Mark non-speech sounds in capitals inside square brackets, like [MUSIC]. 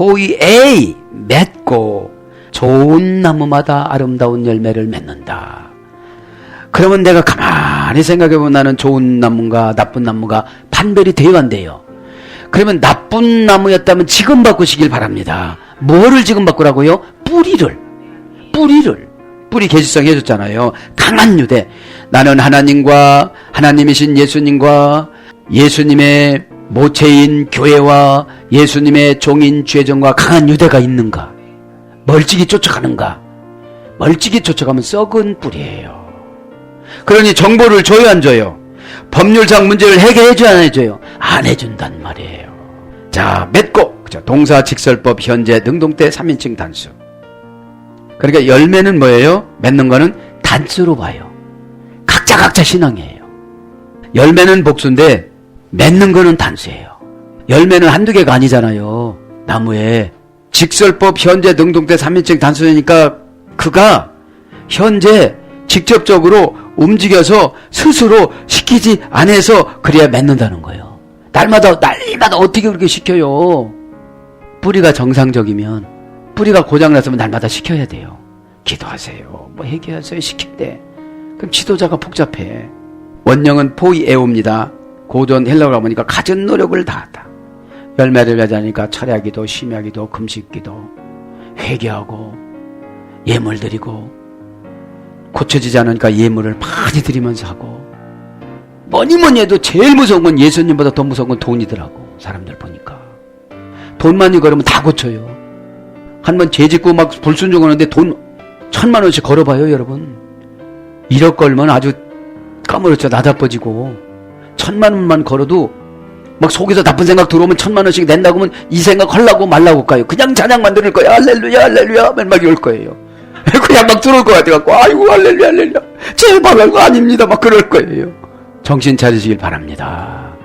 보이 A 맺고 좋은 나무마다 아름다운 열매를 맺는다. 그러면 내가 가만히 생각해보면 나는 좋은 나무가 나쁜 나무가 판별이 되어 간대요. 그러면 나쁜 나무였다면 지금 바꾸시길 바랍니다. 뭐를 지금 바꾸라고요? 뿌리를. 뿌리를. 뿌리 계시성 해줬잖아요. 강한 유대. 나는 하나님과 하나님이신 예수님과 예수님의 모체인 교회와 예수님의 종인 죄정과 강한 유대가 있는가? 멀찍이 쫓아가는가? 멀찍이 쫓아가면 썩은 뿌리예요. 그러니 정보를 줘요 안 줘요? 법률상 문제를 해결해 줘야 안 해줘요? 안 해준단 말이에요. 자, 맺고? 동사 직설법 현재 능동태 3인칭 단수. 그러니까 열매는 뭐예요? 맺는 거는 단수로 봐요. 각자 각자 신앙이에요. 열매는 복수인데 맺는 거는 단수예요. 열매는 한두 개가 아니잖아요. 나무에 직설법 현재 능동태 3인칭 단수니까 그가 현재 직접적으로 움직여서 스스로 시키지 않아서 그래야 맺는다는 거예요. 날마다 날마다 어떻게 그렇게 시켜요? 뿌리가 정상적이면 뿌리가 고장났으면 날마다 시켜야 돼요. 기도하세요. 뭐 회개하세요. 시킨대. 그럼 지도자가 복잡해. 원령은 포이에오입니다. 고전 헬라어가 보니까 갖은 노력을 다하다. 열매를 맺으니까 철야기도, 심야기도, 금식기도, 회개하고 예물 드리고 고쳐지지 않으니까 예물을 많이 드리면서 하고 뭐니 뭐니 해도 제일 무서운 건 예수님보다 더 무서운 건 돈이더라고 사람들 보니까. 돈 많이 걸으면 다 고쳐요. 한 번 죄짓고 막 불순종 하는데 돈 천만 원씩 걸어봐요 여러분. 1억 걸면 아주 까무러져 나다빠지고 천만 원만 걸어도 막 속에서 나쁜 생각 들어오면 천만 원씩 낸다고 하면 이 생각 하려고 말라고 가요? 그냥 찬양만 들을 거야 할렐루야 할렐루야 맨막 이럴 거예요. [LAUGHS] 그냥 막 들어올 것 같아갖고 아이고 할렐루야 할렐루야. 제발 그거 아닙니다. 막 그럴 거예요. 정신 차리시길 바랍니다